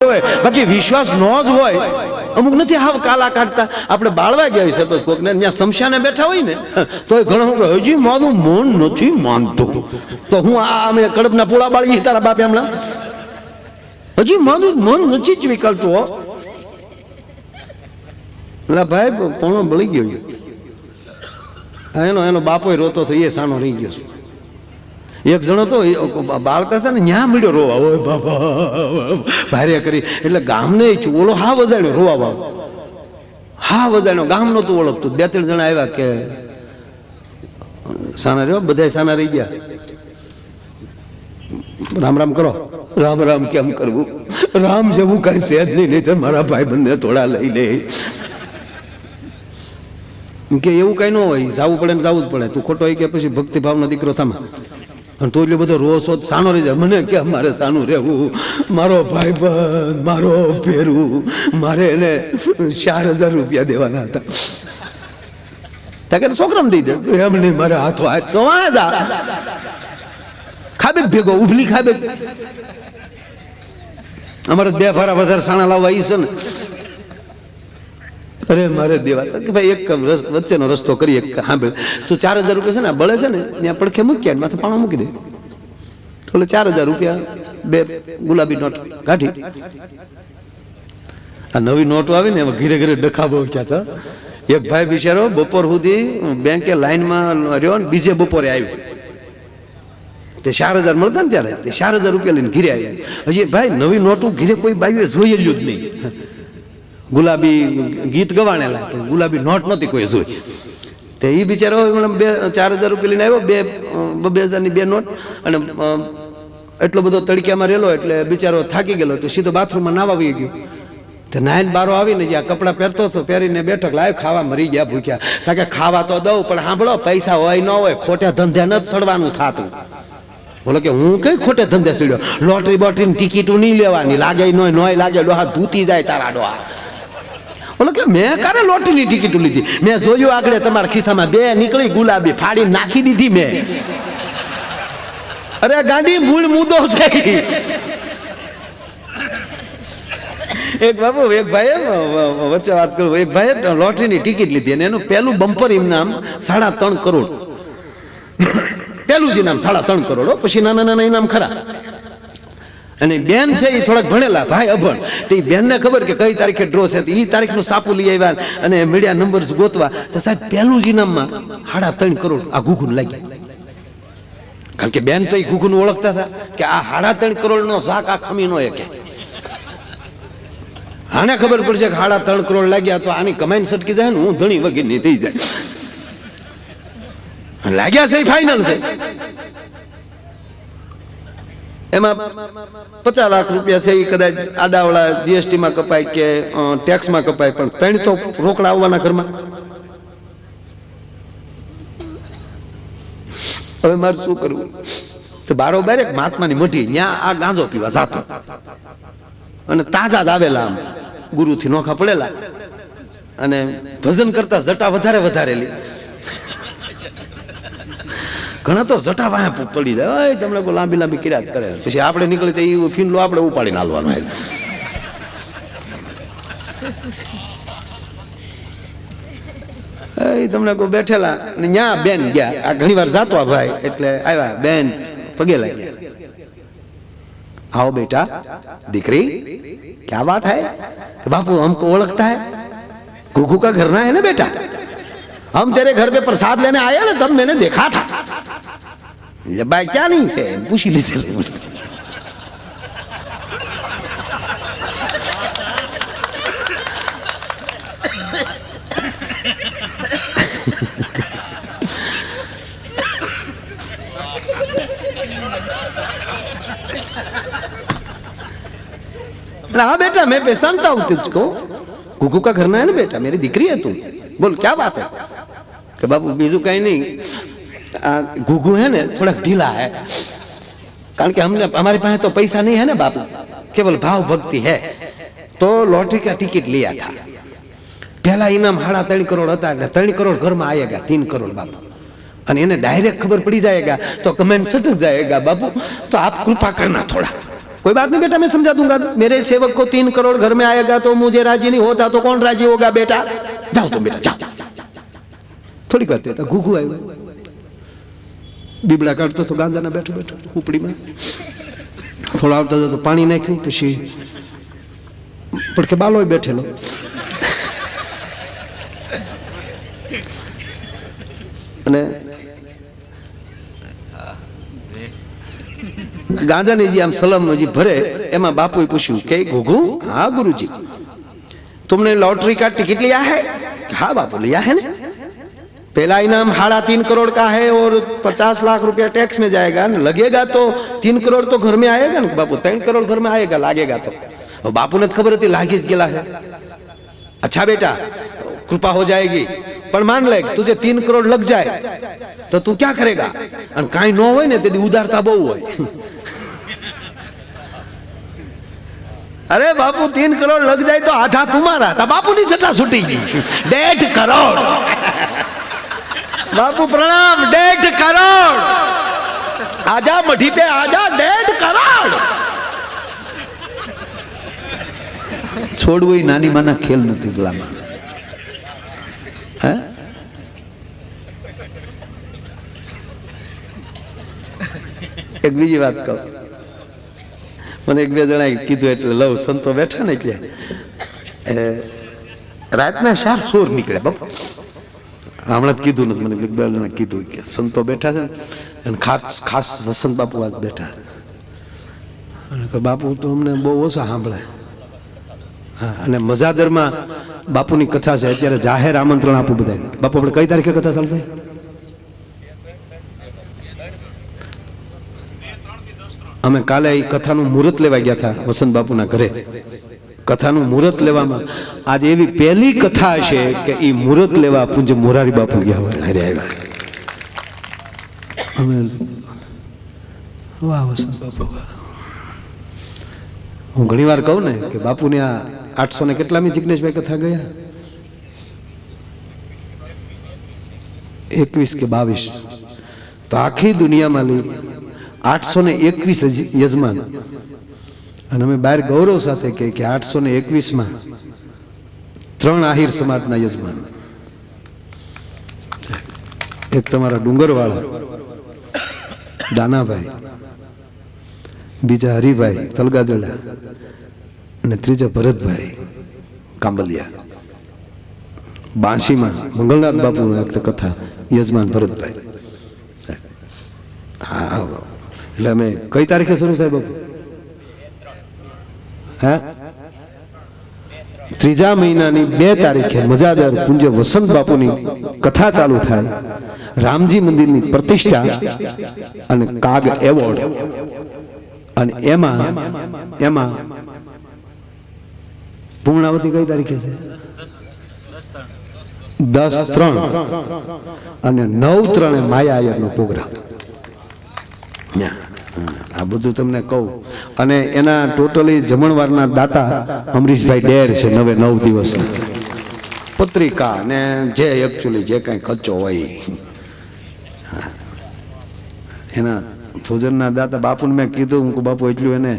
બાકી વિશ્વાસ ન જ હોય. અમુક નથી હાવ કાલા કાઢતા. આપણે બાળવા ગયા હોય સપોઝ કોકને. ત્યાં શમશાને બેઠા હોય ને તો ઘણો હજી મારું મન નથી માનતું. તો હું આ અમે કડપના પૂળા બાળીએ તારા બાપે હમણાં? હજી મારું મન નથી જ વિકલતું એટલે ભાઈ, પોણો બળી ગયો એનો એનો બાપો રોતો થઈ એ સાનો રહી ગયો એક જણો તો બાળતા હતા ને ન્યા મળ્યો રોવા. ઓય બાબા ભારે કરી. એટલે ગામને ઓલો હા વજાણ્યો રોવા બાબા હા વજાણ્યો ગામ નહોતું ઓળખતું. બે ત્રણ જણા આવ્યા કે સાના રહ્યો? બધા સાના રહી ગયા. રામ રામ કરો. રામ રામ કેમ કરવું? રામ જેવું કઈ છે જ નહીં નહીં મારા ભાઈ બંને થોડા લઈ લે. કે એવું કઈ ન હોય. જવું પડે ને જવું જ પડે. તું ખોટો હોય કે પછી ભક્તિભાવનો દીકરો થામા અને તું એટલો બધો રોજ સાનો રહી જાય. મને કે મારે સાનું રહેવું? મારો ભાઈ બંધ, મારો ફેરવું મારે એને ચાર હજાર રૂપિયા દેવાના હતા. ત્યાં છોકરાને દઈ દે. એમ નહીં, મારે હાથો હાથ તો વાંધા ખાબે ભેગો ઉભલી ખાબે. અમારે બે ફારા વધારે સાણા લાવવા એ છે ને. અરે મારે દેવા કે ભાઈ એક વચ્ચેનો રસ્તો કરીએ એક સાંભળ. તો ચાર હજાર રૂપિયા છે ને બળે છે ને, ત્યાં પડખે મૂક્યા માથે પાણો મૂકી દે. એટલે ચાર હજાર રૂપિયા, બે ગુલાબી નોટ કાઢી આ નવી નોટો આવી ને એમાં ઘીરે ઘીરે ડખાબો હતા એક ભાઈ બિચારો બપોર સુધી બેંકે લાઈનમાં રહ્યો ને, બીજે બપોરે આવ્યો. તે ચાર હજાર મળતા ને ત્યારે, તે ચાર હજાર રૂપિયા લઈને ઘીરે આવ્યા. હજી ભાઈ નવી નોટો ઘીરે કોઈ બાઈએ જોયેલું જ નહીં. ગુલાબી ગીત ગવાણેલા, પણ ગુલાબી નોટ નહોતી કોઈ જોઈ. તે એ બિચારો બે, ચાર હજાર રૂપિયા લઈને આવ્યો, બે બે હજારની બે નોટ, અને એટલો બધો તડક્યામાં રહેલો એટલે બિચારો થાકી ગયેલો, તો સીધો બાથરૂમમાં નાવા આવી ગયો. તો નાઈન બારો આવીને જ્યાં કપડાં પહેરતો હતો, પહેરીને બેઠક લાવ ખાવા મરી ગયા ભૂખ્યા. કારણ કે ખાવા તો દઉં, પણ સાંભળો, પૈસા હોય, ન હોય, ખોટા ધંધે ન જ સડવાનું થાતું. બોલો કે હું કઈ ખોટે ધંધે સીડ્યો? લોટરી બોટરી ટિકિટો નહીં લેવાની, લાગે નોય નોય લાગે, ડોહા ધૂતી જાય તારા ડોહા. બોલો કે, મેં કારે લોટરીની ટિકિટ લીધી? મેં જોયું આગળ તમારા ખિસ્સામાં બે નીકળી ગુલાબી ફાડી નાખી દીધી મેં. અરે ગાંડી, મૂળ મુદ્દો છે. એક બાબુ, એક ભાઈએ વચ્ચે વાત કરું. એક ભાઈએ લોટરીની ટિકિટ લીધી અને એનું પહેલું બમ્પર ઇનામ સાડા ત્રણ કરોડ. પહેલું જ ઇનામ સાડા ત્રણ કરોડ પછી નાના નાના ઇનામ ખરા. અને બેન છે એ થોડાક ભણેલા ભાઈ અભણ. તો એ બેનને ખબર કે કઈ તારીખે ડ્રો છે? એ તારીખનું સાપુ લઈ આવ્યા અને મીડિયા નંબર ગોતવા. તો સાહેબ, પહેલું જ ઇનામમાં સાડા ત્રણ કરોડ આ ઘૂઘું લાગ્યા. કારણ કે બેન તો એ ઘૂઘું ઓળખતા હતા કે આ સાડા ત્રણ કરોડનો શાક આ ખમી નો એકે આને ખબર પડશે કે સાડા ત્રણ કરોડ લાગ્યા તો આની કમાઈને સટકી જાય ને હું ધણી વગેરે થઈ જાય. લાગ્યા છે ફાઇનલ છે. એમાં પચાસ લાખ રૂપિયા છે, એ કદાચ આડાવાળા જીએસટીમાં કપાય કે ટેક્સમાં કપાય, પણ ત્રણ તો રોકડા આવવાના ઘરમાં. હવે મારે શું કરવું? તો બારોબાર એક મહાત્માની મઢી ત્યાં આ ગાંજો પીવા જાતો. અને તાજા જ આવેલા આમ, ગુરુથી નોખા પડેલા. અને ભજન કરતા જટા વધારે વધારેલી ઘણા તો જટા વાયા પ- પડી જાય "ઓય, તમને કોઈ લાંબી લાંબી કિરાત કરે પછી આપણે નીકળી તો એ ફીંડલો આપણે ઉપાડીને હાલવાનો હોય એ તમને કોઈ બેઠેલા ને ન્યા બેન ગયા આ ઘણી વાર જાતો આ ભાઈ એટલે આવ્યા બેન પગે લાગ્યા आओ बेटा दिकरी क्या बात है कि बापू हमको ओळखता है गुगू का घर ना है ना बेटा हम तेरे घर पे प्रसाद लेने आए ना तब मैंने देखा था ये भाई क्या नहीं से पूछी लीजिए हाँ बेटा मैं पहचानता हूँ तुझको। कुकू का घर में है ना बेटा मेरी दिकरी है तू। बोल क्या बात है? कि बाबू बीजू कहीं नहीं। आ, गुगू है ना थोड़ा ढीला है कारण कि हमने हमारे पास तो पैसा नहीं है ना बापू केवल भाव भक्ति है तो लॉटरी का टिकट लिया था पहला इनाम हाड़ा तीन करोड़ હતા એટલે ત્રણ કરોડ ઘરમાં આયેગા तीन करोड़ बापू અને એને ડાયરેક્ટ ખબર પડી જાયેગા તો કમેન્ટ સટક જાયેગા બાપू तो आप कृपा करना थोड़ा कोई बात नहीं बेटा मैं समझा दूंगा मेरे सेवक को तीन करोड़ घर में आएगा तो मुझे राजी नहीं होता तो कौन राजी होगा बेटा जाओ तुम बेटा जाओ થોડીક વાર હતા ઘૂઘું આવ્યું બીબડા કાઢતો હતો ગાંજાના બેઠો બેઠો ઉપડીમાં થોડા આવતા હતો પાણી નાખ્યું, પછી પડકે બાલો બેઠેલો. અને ગાંજાની જે આમ સલમ જે ભરે, એમાં બાપુએ પૂછ્યું કે ઘોઘુ, હા ગુરુજી, તમને લોટરી કાર્ડ કેટલી લઈ આહે હા બાપુ, લઈ આહે ને. पहला इनाम साढ़ा तीन करोड़ का है और पचास लाख रुपया टैक्स में जाएगा ना लगेगा तो तीन करोड़ तो घर में आएगा ना बापू तीन करोड़ घर में आएगा लागेगा तो और बापू ने तो खबर थी लागी ज गेला है अच्छा बेटा कृपा हो जाएगी पर मान ले तुझे तीन करोड़ लग जाए तो तू क्या करेगा અને કાંઈ ન હોય ને તેથી ઉદારતા બહુ હોય अरे बापू तीन करोड़ लग जाए तो आधा तुम्हारा था बापू की जटा छूटी गई डेढ़ બાપુ પ્રણામ ડેઢ કરોડ. આજા, મઢી પે આજા ડેઢ કરોડ. છોડવું એ નાની માના ખેલ નથી ગુલામાં હે? એક બીજી વાત કહું. મને એક બે જણા કીધું એટલે લવ સંતો બેઠા ને એટલે. રાતના ચાર સોર નીકળે બાપા. હમણાં જ કીધું નથી, મને એક કીધું કે સંતો બેઠા છે અને ખાસ ખાસ વસંત બાપુ આજ બેઠા અને કે બાપુ, તો અમને બહુ ઓછા સાંભળે. હા, અને મજાદરમાં બાપુની કથા છે, અત્યારે જાહેર આમંત્રણ આપું બધા બાપુ, આપણે કઈ તારીખે કથા ચાલશે? અમે કાલે એ કથાનું મુહૂર્ત લેવા ગયા હતા વસંત બાપુના ઘરે. કથાનું મુહૂર્ત લેવામાં. આજે એવી પહેલી કથા છે કે એ મુહૂર્ત લેવા પૂંજ મોરારી બાપુ ગયા હોય હારે આવ્યા. અમે વાહ વસંત બાપુ હું ઘણી વાર કહું ને કે બાપુને આ આઠસો ને કેટલામી જિગ્નેશભાઈ કથા ગયા? એકવીસ કે બાવીસ. તો આખી દુનિયામાં લી આઠસો ને એકવીસ યજમાન. અને અમે બહાર ગૌરવ સાથે કહે કે આઠસો ને એકવીસમાં ત્રણ આહિર સમાજના યજમાન. એક તમારા ડુંગરવાળા, દાનાભાઈ, બીજા હરિભાઈ તલગાજડા અને ત્રીજા ભરતભાઈ, કાંબલિયા. બાંશીમાં મંગળનાથ બાપુની કથા, યજમાન ભરતભાઈ. હા. એટલે અમે કઈ તારીખે શરૂ થાય બાપુ? હે? ત્રીજા મહિનાની બે તારીખે મજાદાર પૂજ્ય વસંત બાપુની કથા ચાલુ થાય. રામજી મંદિરની પ્રતિષ્ઠા અને કાગ એવોર્ડ. અને એમાં એમાં પૂર્ણાવતી કઈ તારીખે છે? દસ ત્રણ. અને નવ ત્રણે માયા પ્રોગ્રામ. આ બધું તમને કહું. અને એના ટોટલી જમણવારના દાતા અમરીશભાઈ ડેર છે, નવે નવ દિવસ પત્રિકા ને જે એકચ્યુઅલી જે કાંઈ ખર્ચો હોય. એના ભોજનના દાતા બાપુને મેં કીધું, હું બાપુ, એટલું એને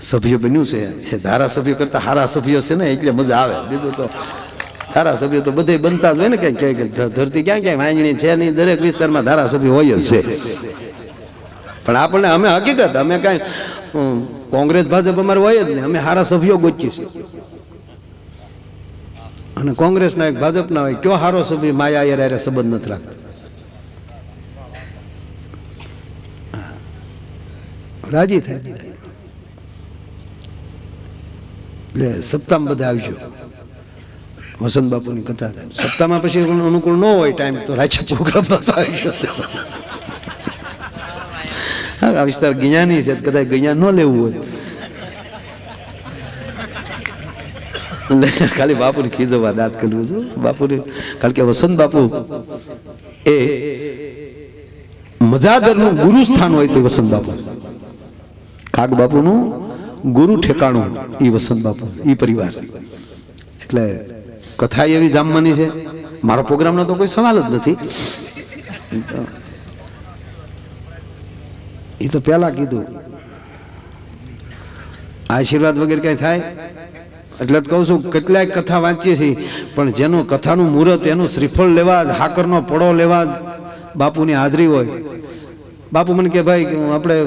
સભ્ય બન્યું છે. એ ધારાસભ્ય કરતા સારા સભ્યો છે ને, એટલે મજા આવે. બીજું તો ધારાસભ્યો તો બધે બનતા જ હોય ને ક્યાંક ક્યાંક ધરતી ક્યાં ક્યાંય વાંજણી છે નહીં, દરેક વિસ્તારમાં ધારાસભ્ય હોય જ છે. પણ આપણને અમે હકીકત, અમે કાંઈ કોંગ્રેસ, ભાજપ અમારે હોય જ નહીં. અમે સારા સભ્યો ગોચીશું અને કોંગ્રેસના એક ભાજપના હોય, કયો સારો સભ્ય માયા આયર હારે સંબંધ નથી રાખતો. રાજી થાય. એટલે સત્તામાં બધા આવજો. વસંત બાપુની કથા થાય. સત્તામાં પછી અનુકૂળ ન હોય, ટાઈમ તો રાજા પ્રોગ્રામમાં તો આવી હા આ વિસ્તાર ગિયાની છે કદાચ ગિયા ન લેવું હોય ખાલી બાપુને ખીજવવા દાંત કર્યું હતું બાપુને કારણ કે વસંત બાપુ એ મજાદરનું ગુરુ સ્થાન હોય તો વસંત બાપુ કાગ બાપુનું ગુરુ ઠેકાણું એ વસંત બાપુ એ પરિવાર એટલે કથા એવી જામવાની છે મારો પ્રોગ્રામનો તો કોઈ સવાલ જ નથી એ તો પહેલા કીધું. આશીર્વાદ વગેરે કઈ થાય? એટલે જ કહું છું, કેટલાય કથા વાંચીએ છીએ, પણ જેનું કથાનું મુહૂર્ત, એનું શ્રીફળ લેવા હાકરનો પડો લેવા બાપુની હાજરી હોય. બાપુ મને કે, ભાઈ આપણે